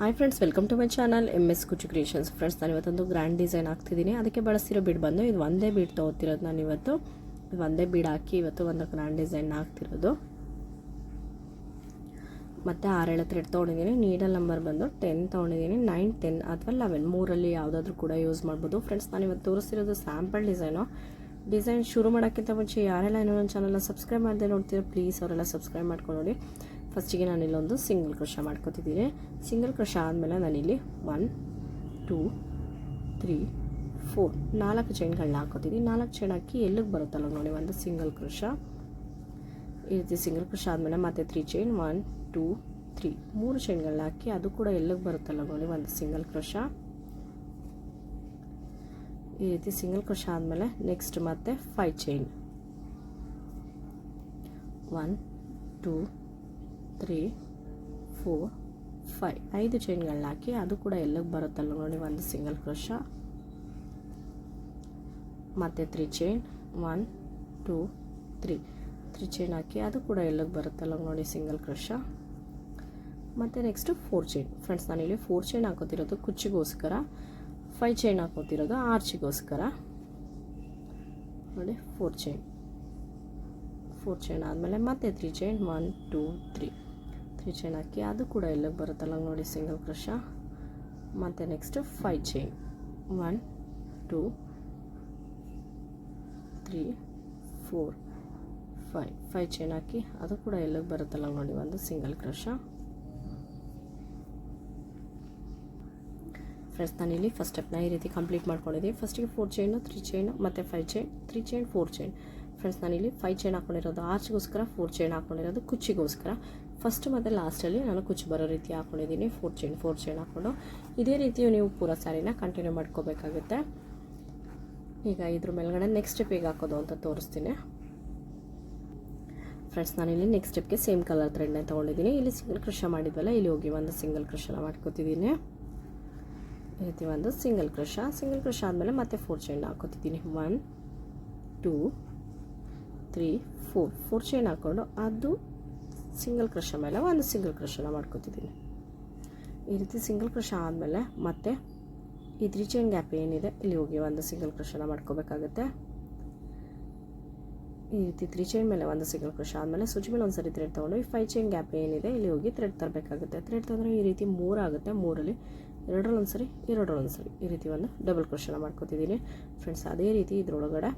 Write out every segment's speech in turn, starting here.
Hi friends welcome to my channel M S Kuchu creations friends ನಾನು ಇವತ್ತೊಂದು grand design ಹಾಕ್ತಿದ್ದೀನಿ ಅದಕ್ಕೆ ಬಳಸಿರೋ bead ಬಂದು ಇದು ಒಂದೇ ಬೀಡ್ ತಗೋತಿರೋದು ನಾನು ಇವತ್ತು ಇದು ಒಂದೇ ಬೀಡ್ ಹಾಕಿ ಇವತ್ತು ಒಂದು ಗ್ರ್ಯಾಂಡ್ ಡಿಸೈನ್ ಹಾಕ್ತಿರೋದು ಮತ್ತು ಆರೇಳು ಥ್ರೆಡ್ ತೊಗೊಂಡಿದ್ದೀನಿ. ನೀಡಲ್ ನಂಬರ್ ಬಂದು ಟೆನ್ ತೊಗೊಂಡಿದ್ದೀನಿ. ನೈನ್ ಟೆನ್ ಅಥವಾ ಲೆವೆನ್ ಮೂರಲ್ಲಿ ಯಾವುದಾದ್ರೂ ಕೂಡ ಯೂಸ್ ಮಾಡ್ಬೋದು. ಫ್ರೆಂಡ್ಸ್ ನಾನು ಇವತ್ತು ತೋರಿಸಿರೋದು ಸ್ಯಾಂಪಲ್ ಡಿಸೈನು ಡಿಸೈನ್ ಶುರು ಮಾಡೋಕ್ಕಿಂತ ಮುಂಚೆ ಯಾರೆಲ್ಲ ನನ್ನ ಚಾನಲ್ನ ಸಬ್ಸ್ಕ್ರೈಬ್ ಮಾಡದೆ ನೋಡ್ತೀರೋ ಪ್ಲೀಸ್ ಅವರೆಲ್ಲ ಸಬ್ಸ್ಕ್ರೈಬ್ ಮಾಡ್ಕೊಂಡು ನೋಡಿ. ಫಸ್ಟಿಗೆ ನಾನು ಇಲ್ಲೊಂದು ಸಿಂಗಲ್ ಕ್ರೋಶ ಮಾಡ್ಕೋತಿದ್ದೀನಿ. ಸಿಂಗಲ್ ಕ್ರೋಶ ಆದಮೇಲೆ ನಾನಿಲ್ಲಿ ಒನ್ ಟೂ ತ್ರೀ ಫೋರ್ ನಾಲ್ಕು ಚೈನ್ಗಳನ್ನ ಹಾಕೋತಿದ್ದೀನಿ. ನಾಲ್ಕು ಚೈನ್ ಹಾಕಿ ಎಲ್ಲಿಗೆ ಬರುತ್ತಲ್ಲ ನೋಡಿ ಒಂದು ಸಿಂಗಲ್ ಕ್ರೋಶ ಈ ರೀತಿ ಸಿಂಗಲ್ ಕ್ರೋಶ ಆದಮೇಲೆ ಮತ್ತೆ three chain one two three ಮೂರು ಚೈನ್ಗಳನ್ನ ಹಾಕಿ ಅದು ಕೂಡ ಎಲ್ಲಿಗೆ ಬರುತ್ತಲ್ಲ ನೋಡಿ ಒಂದು ಸಿಂಗಲ್ ಕ್ರೋಶ ಈ ರೀತಿ ಸಿಂಗಲ್ ಕ್ರೋಶ ಆದಮೇಲೆ ನೆಕ್ಸ್ಟ್ ಮತ್ತೆ five chain one two three four five ಐದು ಚೈನ್ಗಳನ್ನ ಹಾಕಿ ಅದು ಕೂಡ ಎಲ್ಲಿಗೆ ಬರುತ್ತಲ್ಲ ನೋಡಿ, ಒಂದು ಸಿಂಗಲ್ ಕ್ರೋಶ ಮತ್ತು three chain one two three three chain ಹಾಕಿ ಅದು ಕೂಡ ಎಲ್ಲಿಗೆ ಬರುತ್ತಲ್ಲ ನೋಡಿ ಸಿಂಗಲ್ ಕ್ರೋಶ ಮತ್ತು ನೆಕ್ಸ್ಟು ಫೋರ್ ಚೈನ್ ಫ್ರೆಂಡ್ಸ್ ಇಲ್ಲಿ ಫೋರ್ ಚೈನ್ ಹಾಕೋತಿರೋದು ಕುಚ್ಚಿಗೋಸ್ಕರ ಫೈವ್ ಚೈನ್ ಹಾಕೋತಿರೋದು ಆರ್ಚಿಗೋಸ್ಕರ. ನೋಡಿ ಫೋರ್ ಚೈನ್ ಫೋರ್ ಚೈನ್ ಆದಮೇಲೆ ಮತ್ತೆ three chain one two three three chain ಹಾಕಿ, ಅದು ಕೂಡ ಎಲ್ಲಿಗೆ ಬರುತ್ತಲ್ಲ ನೋಡಿ ಸಿಂಗಲ್ ಕ್ರೋಶ ಮತ್ತು next five chain one two three four five five chain ಹಾಕಿ, ಅದು ಕೂಡ ಎಲ್ಲಿಗೆ ಬರುತ್ತಲ್ಲ ನೋಡಿ ಒಂದು ಸಿಂಗಲ್ ಕ್ರೋಶ ಫ್ರೆಂಡ್ಸ್ ನಾನಿಲ್ಲಿ ಫಸ್ಟ್ ಸ್ಟೆಪ್ನ ಈ ರೀತಿ ಕಂಪ್ಲೀಟ್ ಮಾಡ್ಕೊಂಡಿದ್ದೀನಿ. ಫಸ್ಟಿಗೆ ಫೋರ್ ಚೈನು ತ್ರೀ ಚೈನು ಮತ್ತು five chain three chain four chain friends ನಾನಿಲ್ಲಿ ಫೈವ್ ಚೈನ್ ಹಾಕ್ಕೊಂಡಿರೋದು ಆರ್ಚ್ಗೋಸ್ಕರ ಫೋರ್ ಚೈನ್ ಹಾಕ್ಕೊಂಡಿರೋದು ಕುಚ್ಚಿಗೋಸ್ಕರ. ಫಸ್ಟ್ ಮತ್ತು ಲಾಸ್ಟಲ್ಲಿ ನಾನು ಕುಚ್ಚು ಬರೋ ರೀತಿ ಹಾಕ್ಕೊಂಡಿದ್ದೀನಿ ಫೋರ್ ಚೈನ್ ಫೋರ್ ಚೈನ್ ಹಾಕ್ಕೊಂಡು ಇದೇ ರೀತಿ ನೀವು ಪೂರ ಸ್ಯಾರಿನ ಕಂಟಿನ್ಯೂ ಮಾಡ್ಕೋಬೇಕಾಗುತ್ತೆ. ಈಗ ಇದ್ರ ಮೇಲ್ಗಡೆ ನೆಕ್ಸ್ಟ್ ಸ್ಟೆಪ್ ಹೇಗೆ ಹಾಕೋದು ಅಂತ ತೋರಿಸ್ತೀನಿ. ಫ್ರೆಂಡ್ಸ್ ನಾನಿಲ್ಲಿ ನೆಕ್ಸ್ಟ್ ಸ್ಟೆಪ್ಗೆ ಸೇಮ್ ಕಲರ್ ಥ್ರೆಡ್ನ ತೊಗೊಂಡಿದ್ದೀನಿ. ಇಲ್ಲಿ ಸಿಂಗಲ್ ಕೃಷ ಮಾಡಿದ್ವಲ್ಲ, ಇಲ್ಲಿ ಹೋಗಿ ಒಂದು ಸಿಂಗಲ್ ಕೃಷನ ಮಾಡ್ಕೋತಿದ್ದೀನಿ. ಈ ರೀತಿ ಒಂದು ಸಿಂಗಲ್ ಕ್ರಷ ಸಿಂಗಲ್ ಕ್ರಷ ಆದಮೇಲೆ ಮತ್ತೆ four chain ಹಾಕೋತಿದ್ದೀನಿ. One two three four four chain ಹಾಕ್ಕೊಂಡು ಅದು ಸಿಂಗಲ್ ಕ್ರಷ ಮೇಲೆ ಒಂದು ಸಿಂಗಲ್ ಕ್ರಷನ ಮಾಡ್ಕೋತಿದ್ದೀನಿ. ಈ ರೀತಿ ಸಿಂಗಲ್ ಕ್ರಷ ಆದಮೇಲೆ ಮತ್ತೆ ಈ ತ್ರೀ ಚೈನ್ ಗ್ಯಾಪ್ ಏನಿದೆ, ಇಲ್ಲಿ ಹೋಗಿ ಒಂದು ಸಿಂಗಲ್ ಕ್ರಷನ ಮಾಡ್ಕೋಬೇಕಾಗುತ್ತೆ. ಈ ರೀತಿ ತ್ರೀ ಚೈನ್ ಮೇಲೆ ಒಂದು ಸಿಂಗಲ್ ಕ್ರಷ ಆದಮೇಲೆ ಸುಜಿ ಮೇಲೆ ಒಂದು ಸರಿ ಥ್ರೆಡ್ ತೊಗೊಂಡು ಈ ಫೈವ್ ಚೈನ್ ಗ್ಯಾಪ್ ಏನಿದೆ, ಇಲ್ಲಿ ಹೋಗಿ ಥ್ರೆಡ್ ತರಬೇಕಾಗುತ್ತೆ. ಥ್ರೆಡ್ ತಂದರೆ ಈ ರೀತಿ ಮೂರಾಗುತ್ತೆ ಮೂರಲ್ಲಿ ಎರಡರಲ್ಲಿ ಒಂದು ಸರಿ ಎರಡರಲ್ಲಿ ಒಂದು ಸರಿ ಈ ರೀತಿ ಒಂದು ಡಬಲ್ ಕ್ರಷನ ಮಾಡ್ಕೋತಿದ್ದೀನಿ. ಫ್ರೆಂಡ್ಸ್ ಅದೇ ರೀತಿ ಇದರೊಳಗಡೆ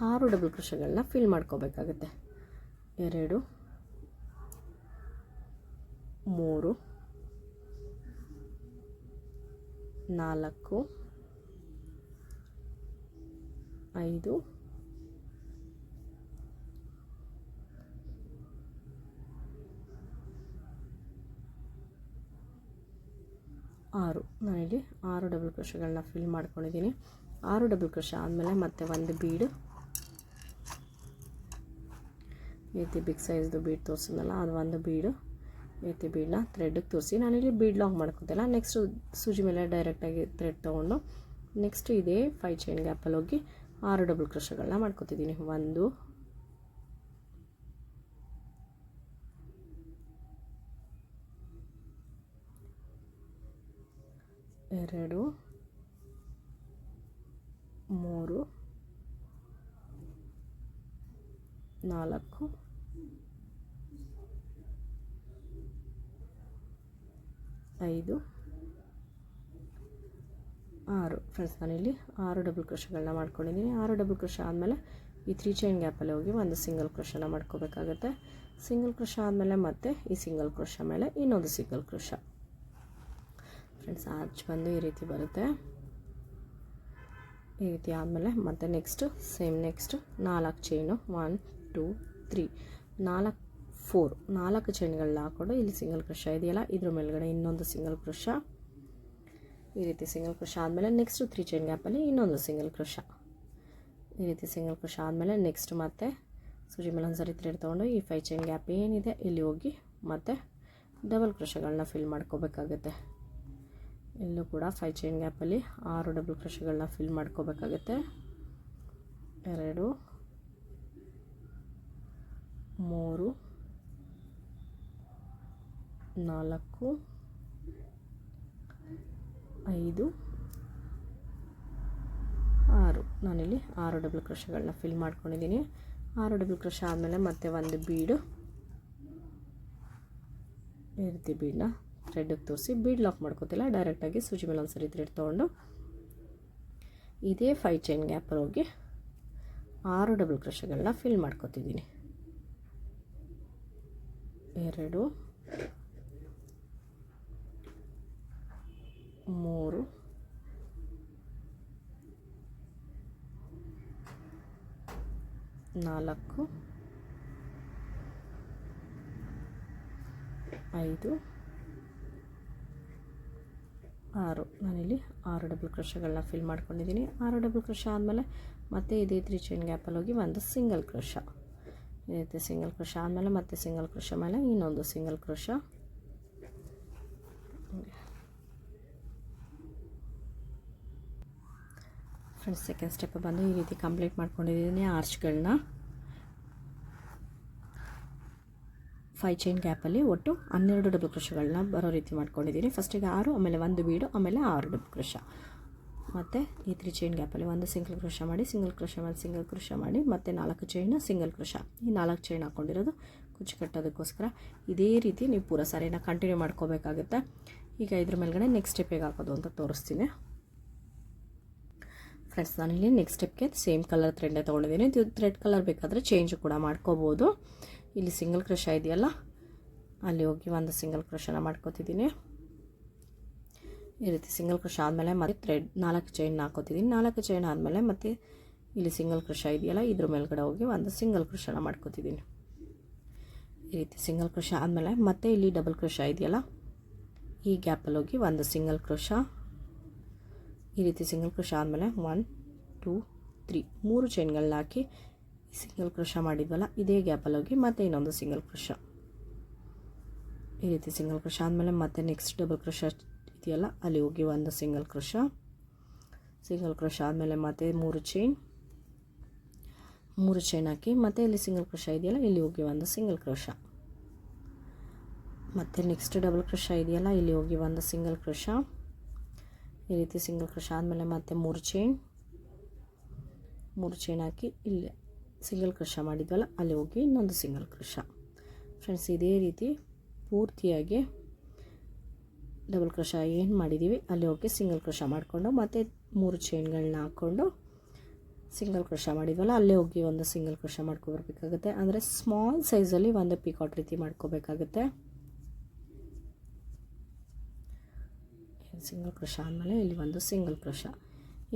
ಆರು ಡಬಲ್ ಕ್ರೋಶಗಳನ್ನ ಫಿಲ್ ಮಾಡ್ಕೋಬೇಕಾಗುತ್ತೆ. ಎರಡು, ಮೂರು, ನಾಲ್ಕು, ಐದು, ಆರು. ನಾನಿಲ್ಲಿ ಆರು ಡಬಲ್ ಕ್ರೋಶಗಳನ್ನ ಫಿಲ್ ಮಾಡ್ಕೊಂಡಿದ್ದೀನಿ. ಆರು ಡಬಲ್ ಕ್ರೋಶ ಆದಮೇಲೆ ಮತ್ತೆ ಒಂದು ಬೀಡು ರೀತಿ ಬಿಗ್ ಸೈಜ್ದು ಬೀಡ್ ತೋರಿಸಿದ್ನಲ್ಲ, ಅದು ಒಂದು ಬೀಡು ರೀತಿ ಬೀಡನ್ನ ಥ್ರೆಡ್ಗೆ ತೋರಿಸಿ ನಾನಿಲ್ಲಿ ಬೀಡ್ ಲಾಂಗ್ ಮಾಡ್ಕೊತಿಲ್ಲ. ನೆಕ್ಸ್ಟ್ ಸೂಜಿ ಮೇಲೆ ಡೈರೆಕ್ಟಾಗಿ ಥ್ರೆಡ್ ತೊಗೊಂಡು ನೆಕ್ಸ್ಟ್ ಇದೇ ಫೈ ಚೈನ್ ಗ್ಯಾಪಲ್ಲಿ ಹೋಗಿ ಆರು ಡಬಲ್ ಕ್ರೋಶಗಳನ್ನ ಮಾಡ್ಕೊತಿದ್ದೀನಿ ಒಂದು, ಎರಡು, ಮೂರು, ನಾಲ್ಕು ಐದು, ಆರು. ಫ್ರೆಂಡ್ಸ್ ನಾನಿಲ್ಲಿ ಆರು ಡಬಲ್ ಕ್ರೋಶಗಳನ್ನ ಮಾಡ್ಕೊಂಡಿದ್ದೀನಿ ಆರು ಡಬಲ್ ಕ್ರೋಶ ಆದಮೇಲೆ ಈ ತ್ರೀ ಚೈನ್ ಗ್ಯಾಪಲ್ಲಿ ಹೋಗಿ ಒಂದು ಸಿಂಗಲ್ ಕ್ರೋಶನ ಮಾಡ್ಕೋಬೇಕಾಗುತ್ತೆ. ಸಿಂಗಲ್ ಕ್ರೋಶ ಆದಮೇಲೆ ಮತ್ತೆ ಈ ಸಿಂಗಲ್ ಕ್ರೋಶ ಮೇಲೆ ಇನ್ನೊಂದು ಸಿಂಗಲ್ ಕ್ರೋಶ ಫ್ರೆಂಡ್ಸ್ ಆರ್ಚ್ ಬಂದು ಈ ರೀತಿ ಬರುತ್ತೆ. ಈ ರೀತಿ ಆದಮೇಲೆ ಮತ್ತೆ ನೆಕ್ಸ್ಟ್ ಸೇಮ್ ನೆಕ್ಸ್ಟ್ ನಾಲ್ಕು ಚೈನು ಒನ್ ಟೂ ತ್ರೀ ನಾಲ್ಕು ಫೋರ್, ನಾಲ್ಕು ಚೈನ್ಗಳನ್ನ ಹಾಕ್ಕೊಂಡು ಇಲ್ಲಿ ಸಿಂಗಲ್ ಕ್ರಷ ಇದೆಯಲ್ಲ, ಇದ್ರ ಮೇಲ್ಗಡೆ ಇನ್ನೊಂದು ಸಿಂಗಲ್ ಕ್ರಷ. ಈ ರೀತಿ ಸಿಂಗಲ್ ಕ್ರಷ ಆದಮೇಲೆ ನೆಕ್ಸ್ಟು ತ್ರೀ ಚೈನ್ ಗ್ಯಾಪಲ್ಲಿ ಇನ್ನೊಂದು ಸಿಂಗಲ್ ಕ್ರಷ ಈ ರೀತಿ ಸಿಂಗಲ್ ಕ್ರಷ ಆದಮೇಲೆ ನೆಕ್ಸ್ಟ್ ಮತ್ತೆ ಸೂಜಿ ಮೇಲೆ ಒಂದ್ಸರಿ ತ್ರೀಡ್ ತೊಗೊಂಡು ಈ ಫೈವ್ ಚೈನ್ ಗ್ಯಾಪ್ ಏನಿದೆ, ಇಲ್ಲಿ ಹೋಗಿ ಮತ್ತೆ ಡಬಲ್ ಕ್ರಷಗಳನ್ನ ಫಿಲ್ ಮಾಡ್ಕೋಬೇಕಾಗುತ್ತೆ. ಇಲ್ಲೂ ಕೂಡ ಫೈವ್ ಚೈನ್ ಗ್ಯಾಪಲ್ಲಿ ಆರು ಡಬಲ್ ಕ್ರಷಗಳನ್ನ ಫಿಲ್ ಮಾಡ್ಕೋಬೇಕಾಗುತ್ತೆ. ಎರಡು, ಮೂರು ನಾಲ್ಕು, ಐದು, ಆರು. ನಾನಿಲ್ಲಿ ಆರು ಡಬಲ್ ಕ್ರಷಗಳನ್ನ ಫಿಲ್ ಮಾಡ್ಕೊಂಡಿದ್ದೀನಿ. ಆರು ಡಬಲ್ ಕ್ರೋಶ ಆದಮೇಲೆ ಮತ್ತೆ ಒಂದು ಬೀಡು ಈ ರೀತಿ ಬೀಡನ್ನ ಥ್ರೆಡ್ಗೆ ತೋರಿಸಿ ಬೀಡ್ ಲಾಕ್ ಮಾಡ್ಕೋತಿಲ್ಲ ಡೈರೆಕ್ಟಾಗಿ ಸೂಜಿ ಮೇಲೆ ಒಂದು ಸರಿ ಥ್ರೆಡ್ ತೊಗೊಂಡು ಇದೇ ಫೈ ಚೈನ್ ಹೋಗಿ ಆರು ಡಬಲ್ ಕ್ರೋಶಗಳನ್ನ ಫಿಲ್ ಮಾಡ್ಕೋತಿದ್ದೀನಿ. ಎರಡು ಮೂರು. ನಾಲ್ಕು. ಐದು. ಆರು. ನಾನಿಲ್ಲಿ ಆರು ಡಬಲ್ ಕ್ರೋಶಗಳನ್ನ ಫಿಲ್ ಮಾಡ್ಕೊಂಡಿದ್ದೀನಿ. ಆರು ಡಬಲ್ ಕ್ರೋಶ ಆದಮೇಲೆ ಮತ್ತೆ ಇದೇ ತ್ರೀ ಚೈನ್ ಗ್ಯಾಪಲ್ಲಿ ಹೋಗಿ ಒಂದು ಸಿಂಗಲ್ ಕ್ರೋಶ. ಇದೇ ರೀತಿ ಸಿಂಗಲ್ ಕ್ರೋಶ ಆದಮೇಲೆ ಮತ್ತೆ ಸಿಂಗಲ್ ಕ್ರೋಶ ಮೇಲೆ ಇನ್ನೊಂದು single crochet. Friends second step ಬಂದು ಈ ರೀತಿ ಕಂಪ್ಲೀಟ್ ಮಾಡ್ಕೊಂಡಿದ್ದೀನಿ ಆರ್ಚ್ಗಳನ್ನ ಫೈವ್ ಚೈನ್ ಗ್ಯಾಪಲ್ಲಿ ಒಟ್ಟು ಹನ್ನೆರಡು ಡಬಲ್ ಕೃಷಗಳನ್ನ ಬರೋ ರೀತಿ ಮಾಡ್ಕೊಂಡಿದ್ದೀನಿ. ಫಸ್ಟಿಗೆ ಆರು, ಆಮೇಲೆ ಒಂದು ಬೀಡು, ಆಮೇಲೆ ಆರು ಡಬಲ್ ಕೃಷ ಮತ್ತು ಈ ತ್ರೀ ಚೈನ್ ಗ್ಯಾಪಲ್ಲಿ ಒಂದು ಸಿಂಗಲ್ ಕೃಷ ಮಾಡಿ ಸಿಂಗಲ್ ಕೃಷ ಮೇಲೆ ಸಿಂಗಲ್ ಕೃಷ ಮಾಡಿ, ಮತ್ತು ನಾಲ್ಕು ಚೈನ್ ಸಿಂಗಲ್ ಕೃಷ ಈ ನಾಲ್ಕು ಚೈನ್ ಹಾಕ್ಕೊಂಡಿರೋದು ಕುಚ್ಚು ಕಟ್ಟೋದಕ್ಕೋಸ್ಕರ ಇದೇ ರೀತಿ ನೀವು ಪೂರ ಸಾರಿನ ಕಂಟಿನ್ಯೂ ಮಾಡ್ಕೋಬೇಕಾಗುತ್ತೆ. ಈಗ ಇದ್ರ ಮೇಲ್ಗಡೆ ನೆಕ್ಸ್ಟ್ ಸ್ಟೆಪ್ ಹೇಗೆ ಹಾಕೋದು ಅಂತ ತೋರಿಸ್ತೀನಿ. ಫ್ರೆಂಡ್ಸ್ ನಾನಿಲ್ಲಿ ನೆಕ್ಸ್ಟ್ ಸ್ಟೆಪ್ಗೆ ಸೇಮ್ ಕಲರ್ ಥ್ರೆಡ್ನೇ ತೊಗೊಂಡಿದ್ದೀನಿ. ಇದು ಥ್ರೆಡ್ ಕಲರ್ ಬೇಕಾದರೆ ಚೇಂಜ್ ಕೂಡ ಮಾಡ್ಕೋಬೋದು. ಇಲ್ಲಿ ಸಿಂಗಲ್ ಕ್ರಷ ಇದೆಯಲ್ಲ, ಅಲ್ಲಿ ಹೋಗಿ ಒಂದು ಸಿಂಗಲ್ ಕ್ರಶನ ಮಾಡ್ಕೋತಿದ್ದೀನಿ. ಈ ರೀತಿ ಸಿಂಗಲ್ ಕ್ರಶ ಆದಮೇಲೆ ಮತ್ತೆ ಥ್ರೆಡ್ ನಾಲ್ಕು ಚೈನ್ ಹಾಕೋತಿದ್ದೀನಿ. ನಾಲ್ಕು ಚೈನ್ ಆದಮೇಲೆ ಮತ್ತೆ ಇಲ್ಲಿ ಸಿಂಗಲ್ ಕ್ರಶ ಇದೆಯಲ್ಲ, ಇದ್ರ ಮೇಲ್ಗಡೆ ಹೋಗಿ ಒಂದು ಸಿಂಗಲ್ ಕ್ರಶನ ಮಾಡ್ಕೋತಿದ್ದೀನಿ. ಈ ರೀತಿ ಸಿಂಗಲ್ ಕ್ರಶ ಆದಮೇಲೆ ಮತ್ತೆ ಇಲ್ಲಿ ಡಬಲ್ ಕ್ರಶ ಇದೆಯಲ್ಲ, ಈ ಗ್ಯಾಪಲ್ಲಿ ಹೋಗಿ ಒಂದು ಸಿಂಗಲ್ ಕ್ರೋಶ ಈ ರೀತಿ ಸಿಂಗಲ್ ಕ್ರೋಶ ಆದಮೇಲೆ ಒನ್ ಟೂ ತ್ರೀ ಮೂರು ಚೈನ್ಗಳನ್ನ ಹಾಕಿ ಸಿಂಗಲ್ ಕ್ರೋಶ ಮಾಡಿದ್ವಲ್ಲ, ಇದೇ ಗ್ಯಾಪಲ್ಲಿ ಹೋಗಿ ಮತ್ತೆ ಇನ್ನೊಂದು ಸಿಂಗಲ್ ಕ್ರೋಶ ಈ ರೀತಿ ಸಿಂಗಲ್ ಕ್ರೋಶ ಆದಮೇಲೆ ಮತ್ತೆ ನೆಕ್ಸ್ಟ್ ಡಬಲ್ ಕ್ರೋಶ ಇದೆಯಲ್ಲ, ಅಲ್ಲಿ ಹೋಗಿ ಒಂದು ಸಿಂಗಲ್ ಕ್ರೋಶ ಸಿಂಗಲ್ ಕ್ರೋಶ ಆದಮೇಲೆ ಮತ್ತೆ ಮೂರು ಚೈನ್ ಮೂರು ಚೈನ್ ಹಾಕಿ ಮತ್ತೆ ಇಲ್ಲಿ ಸಿಂಗಲ್ ಕ್ರೋಶ ಇದೆಯಲ್ಲ, ಇಲ್ಲಿ ಹೋಗಿ ಒಂದು ಸಿಂಗಲ್ ಕ್ರೋಶ ಮತ್ತು ನೆಕ್ಸ್ಟ್ ಡಬಲ್ ಕ್ರಶ ಇದೆಯಲ್ಲ, ಇಲ್ಲಿ ಹೋಗಿ ಒಂದು ಸಿಂಗಲ್ ಕ್ರಶ ಈ ರೀತಿ ಸಿಂಗಲ್ ಕ್ರಶ ಆದಮೇಲೆ ಮತ್ತೆ ಮೂರು ಚೈನ್ ಮೂರು ಚೈನ್ ಹಾಕಿ ಇಲ್ಲಿ ಸಿಂಗಲ್ ಕ್ರಶ ಮಾಡಿದ್ವಲ್ಲ, ಅಲ್ಲಿ ಹೋಗಿ ಇನ್ನೊಂದು ಸಿಂಗಲ್ ಕ್ರಶ. ಫ್ರೆಂಡ್ಸ್ ಇದೇ ರೀತಿ ಪೂರ್ತಿಯಾಗಿ ಡಬಲ್ ಕ್ರಶ ಏನು ಮಾಡಿದ್ದೀವಿ ಅಲ್ಲಿ ಹೋಗಿ ಸಿಂಗಲ್ ಕ್ರಶ ಮಾಡಿಕೊಂಡು ಮತ್ತು ಮೂರು ಚೈನ್ಗಳನ್ನ ಹಾಕ್ಕೊಂಡು ಸಿಂಗಲ್ ಕ್ರಶ ಮಾಡಿದ್ವಲ್ಲ, ಅಲ್ಲೇ ಹೋಗಿ ಒಂದು ಸಿಂಗಲ್ ಕ್ರಶ ಮಾಡ್ಕೊಬರ್ಬೇಕಾಗುತ್ತೆ. ಅಂದರೆ ಸ್ಮಾಲ್ ಸೈಜಲ್ಲಿ ಒಂದು ಪಿಕಾಟ್ ರೀತಿ ಮಾಡ್ಕೋಬೇಕಾಗುತ್ತೆ. ಸಿಂಗಲ್ ಕ್ರಶ ಆದಮೇಲೆ ಇಲ್ಲಿ ಒಂದು ಸಿಂಗಲ್ ಕ್ರಶ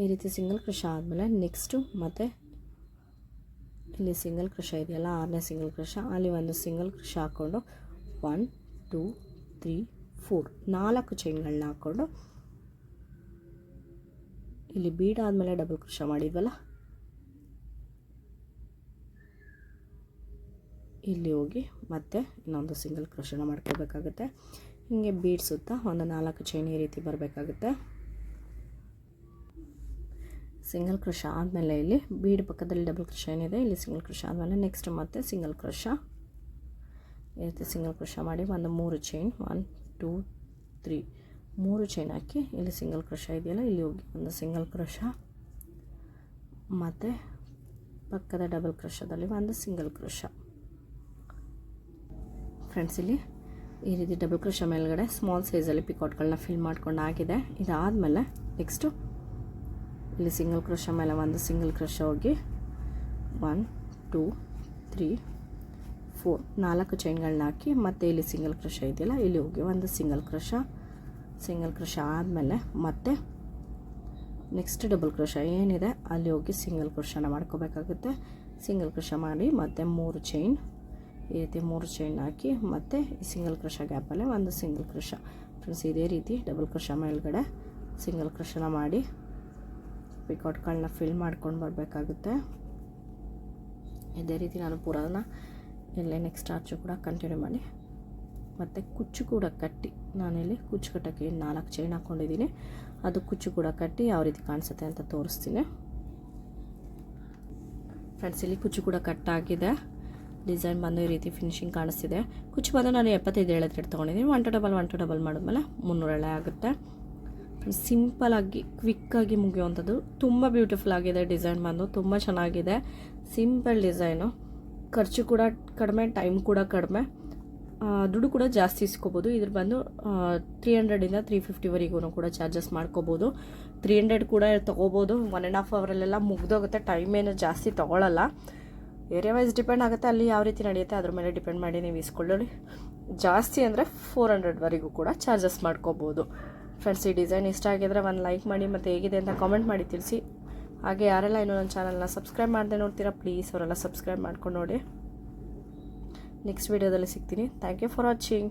ಈ ರೀತಿ ಸಿಂಗಲ್ ಕ್ರಶ ಆದಮೇಲೆ ನೆಕ್ಸ್ಟು ಮತ್ತು ಇಲ್ಲಿ ಸಿಂಗಲ್ ಕ್ರಶ ಇದೆಯಲ್ಲ, ಆರನೇ ಸಿಂಗಲ್ ಕ್ರಶ ಅಲ್ಲಿ ಒಂದು ಸಿಂಗಲ್ ಕ್ರಶ ಹಾಕ್ಕೊಂಡು ಒನ್ ಟೂ ತ್ರೀ ಫೋರ್ ನಾಲ್ಕು ಚೈನ್ಗಳನ್ನ ಹಾಕ್ಕೊಂಡು ಇಲ್ಲಿ ಬೀಡ್ ಆದಮೇಲೆ ಡಬಲ್ ಕ್ರಶ ಮಾಡಿದ್ವಲ್ಲ? ಇಲ್ಲಿ ಹೋಗಿ ಮತ್ತೆ ಇನ್ನೊಂದು ಸಿಂಗಲ್ ಕ್ರೋಶನ ಮಾಡ್ಕೋಬೇಕಾಗುತ್ತೆ ಹೀಗೆ ಬೀಡ್ ಸುತ್ತ ಒಂದು ನಾಲ್ಕು ಚೈನ್ ಈ ರೀತಿ ಬರಬೇಕಾಗುತ್ತೆ. ಸಿಂಗಲ್ ಕ್ರಷ ಆದಮೇಲೆ ಇಲ್ಲಿ ಬೀಡ್ ಪಕ್ಕದಲ್ಲಿ ಡಬಲ್ ಕ್ರಶ ಏನಿದೆ ಇಲ್ಲಿ ಸಿಂಗಲ್ ಕ್ರಶ ಆದಮೇಲೆ ನೆಕ್ಸ್ಟ್ ಮತ್ತೆ ಸಿಂಗಲ್ ಕ್ರಷ ಈ ರೀತಿ ಸಿಂಗಲ್ ಕ್ರಷ ಮಾಡಿ ಒಂದು ಮೂರು ಚೈನ್ ಒನ್ ಟೂ ತ್ರೀ ಮೂರು ಚೈನ್ ಹಾಕಿ ಇಲ್ಲಿ ಸಿಂಗಲ್ ಕ್ರಷ ಇದೆಯಲ್ಲ, ಇಲ್ಲಿ ಹೋಗಿ ಒಂದು ಸಿಂಗಲ್ ಕ್ರಷ ಮತ್ತು ಪಕ್ಕದ ಡಬಲ್ ಕ್ರಷದಲ್ಲಿ ಒಂದು ಸಿಂಗಲ್ ಕ್ರಶ ಫ್ರೆಂಡ್ಸ್ ಇಲ್ಲಿ ಈ ರೀತಿ ಡಬಲ್ ಕ್ರೋಶ ಮೇಲ್ಗಡೆ ಸ್ಮಾಲ್ ಸೈಜಲ್ಲಿ ಪಿಕೌಟ್ಗಳನ್ನ ಫಿಲ್ ಮಾಡ್ಕೊಂಡು ಆಗಿದೆ ಇದಾದಮೇಲೆ ನೆಕ್ಸ್ಟು ಇಲ್ಲಿ ಸಿಂಗಲ್ ಕ್ರೋಶ ಮೇಲೆ ಒಂದು ಸಿಂಗಲ್ ಕ್ರೋಶ ಹೋಗಿ ಒನ್ ಟೂ ತ್ರೀ ಫೋರ್ ನಾಲ್ಕು ಚೈನ್ಗಳನ್ನ ಹಾಕಿ ಮತ್ತೆ ಇಲ್ಲಿ ಸಿಂಗಲ್ ಕ್ರೋಶ ಇದೆಯಲ್ಲ, ಇಲ್ಲಿ ಹೋಗಿ ಒಂದು ಸಿಂಗಲ್ ಕ್ರೋಶ ಸಿಂಗಲ್ ಕ್ರೋಶ ಆದಮೇಲೆ ಮತ್ತೆ ನೆಕ್ಸ್ಟ್ ಡಬಲ್ ಕ್ರೋಶ ಏನಿದೆ, ಅಲ್ಲಿ ಹೋಗಿ ಸಿಂಗಲ್ ಕ್ರೋಶನ ಮಾಡ್ಕೋಬೇಕಾಗುತ್ತೆ. ಸಿಂಗಲ್ ಕ್ರೋಶ ಮಾಡಿ ಮತ್ತೆ ಮೂರು ಚೈನ್ ಈ ರೀತಿ ಮೂರು ಚೈನ್ ಹಾಕಿ ಮತ್ತು ಸಿಂಗಲ್ ಕ್ರಷ ಗ್ಯಾಪಲ್ಲೇ ಒಂದು ಸಿಂಗಲ್ ಕ್ರಷ ಫ್ರೆಂಡ್ಸ್ ಇದೇ ರೀತಿ ಡಬಲ್ ಕ್ರಷ ಮೇಲ್ಗಡೆ ಸಿಂಗಲ್ ಕ್ರಷನ ಮಾಡಿ ಪಿಕೌಟ್ಗಳನ್ನ ಫಿಲ್ ಮಾಡ್ಕೊಂಡು ಬರಬೇಕಾಗುತ್ತೆ. ಇದೇ ರೀತಿ ನಾನು ಪೂರಾನ ಇಲ್ಲೇ ನೆಕ್ಸ್ಟ್ ಆರ್ಚು ಕೂಡ ಕಂಟಿನ್ಯೂ ಮಾಡಿ ಮತ್ತು ಕುಚ್ಚು ಕೂಡ ಕಟ್ಟಿ ನಾನಿಲ್ಲಿ ಕುಚ್ಚು ಕಟ್ಟೋಕ್ಕೆ ನಾಲ್ಕು ಚೈನ್ ಹಾಕ್ಕೊಂಡಿದ್ದೀನಿ ಅದು ಕುಚ್ಚು ಕೂಡ ಕಟ್ಟಿ ಯಾವ ರೀತಿ ಕಾಣಿಸುತ್ತೆ ಅಂತ ತೋರಿಸ್ತೀನಿ. ಫ್ರೆಂಡ್ಸ್ ಇಲ್ಲಿ ಕುಚ್ಚು ಕೂಡ ಕಟ್ಟಾಗಿದೆ ಡಿಸೈನ್ ಬಂದು ಈ ರೀತಿ ಫಿನಿಶಿಂಗ್ ಕಾಣಿಸ್ತಿದೆ. ಕುಚ್ಚು ಬಂದು ನಾನು ಎಪ್ಪತ್ತೈದು ಎಳೆ ಥ್ರೆಡ್ ತೊಗೊಂಡಿದ್ದೀನಿ. One two double one two double ಮಾಡಿದ್ಮೇಲೆ ಮುನ್ನೂರು ಆಗುತ್ತೆ. ಸಿಂಪಲಾಗಿ ಕ್ವಿಕ್ಕಾಗಿ ಮುಗಿಯುವಂಥದ್ದು. ತುಂಬ ಬ್ಯೂಟಿಫುಲ್ ಆಗಿದೆ ಡಿಸೈನ್ ಬಂದು. ತುಂಬ ಚೆನ್ನಾಗಿದೆ. ಸಿಂಪಲ್ ಡಿಸೈನು ಖರ್ಚು ಕೂಡ ಕಡಿಮೆ ಟೈಮ್ ಕೂಡ ಕಡಿಮೆ. ದುಡ್ಡು ಕೂಡ ಜಾಸ್ತಿ ಇಸ್ಕೋಬೋದು. ಇದ್ರ ಬಂದು ತ್ರೀ ಹಂಡ್ರೆಡಿಂದ ತ್ರೀ ಫಿಫ್ಟಿವರೆಗೂ ಕೂಡ ಚಾರ್ಜಸ್ ಮಾಡ್ಕೋಬೋದು. ತ್ರೀ ಹಂಡ್ರೆಡ್ ಕೂಡ ತೊಗೋಬೋದು. ಒನ್ ಆ್ಯಂಡ್ ಹಾಫ್ ಅವರಲ್ಲೆಲ್ಲ ಮುಗ್ದೋಗುತ್ತೆ. ಟೈಮ್ ಏನು ಜಾಸ್ತಿ ತೊಗೊಳಲ್ಲ. ಏರಿಯಾ ವೈಸ್ ಡಿಪೆಂಡ್ ಆಗುತ್ತೆ, ಅಲ್ಲಿ ಯಾವ ರೀತಿ ನಡೆಯುತ್ತೆ, ಅದ್ರ ಮೇಲೆ ಡಿಪೆಂಡ್ ಮಾಡಿ ನೀವು ಇಸ್ಕೊಳ್ಳಿ ಜಾಸ್ತಿ ಅಂದರೆ ಫೋರ್ ಹಂಡ್ರೆಡ್ವರೆಗೂ ಕೂಡ ಚಾರ್ಜಸ್ ಮಾಡ್ಕೋಬೋದು. ಫ್ರೆಂಡ್ಸ್ ಈ ಡಿಸೈನ್ ಇಷ್ಟ ಆಗಿದ್ರೆ ಒಂದು ಲೈಕ್ ಮಾಡಿ ಮತ್ತು ಹೇಗಿದೆ ಅಂತ ಕಾಮೆಂಟ್ ಮಾಡಿ ತಿಳಿಸಿ. ಹಾಗೆ ಯಾರೆಲ್ಲ ಇನ್ನೂ ನನ್ನ ಚಾನಲ್ನ ಸಬ್ಸ್ಕ್ರೈಬ್ ಮಾಡದೆ ನೋಡ್ತೀರಾ ಪ್ಲೀಸ್ ಅವರೆಲ್ಲ ಸಬ್ಸ್ಕ್ರೈಬ್ ಮಾಡ್ಕೊಂಡು ನೋಡಿ. ನೆಕ್ಸ್ಟ್ ವೀಡಿಯೋದಲ್ಲಿ ಸಿಗ್ತೀನಿ. Thank you for watching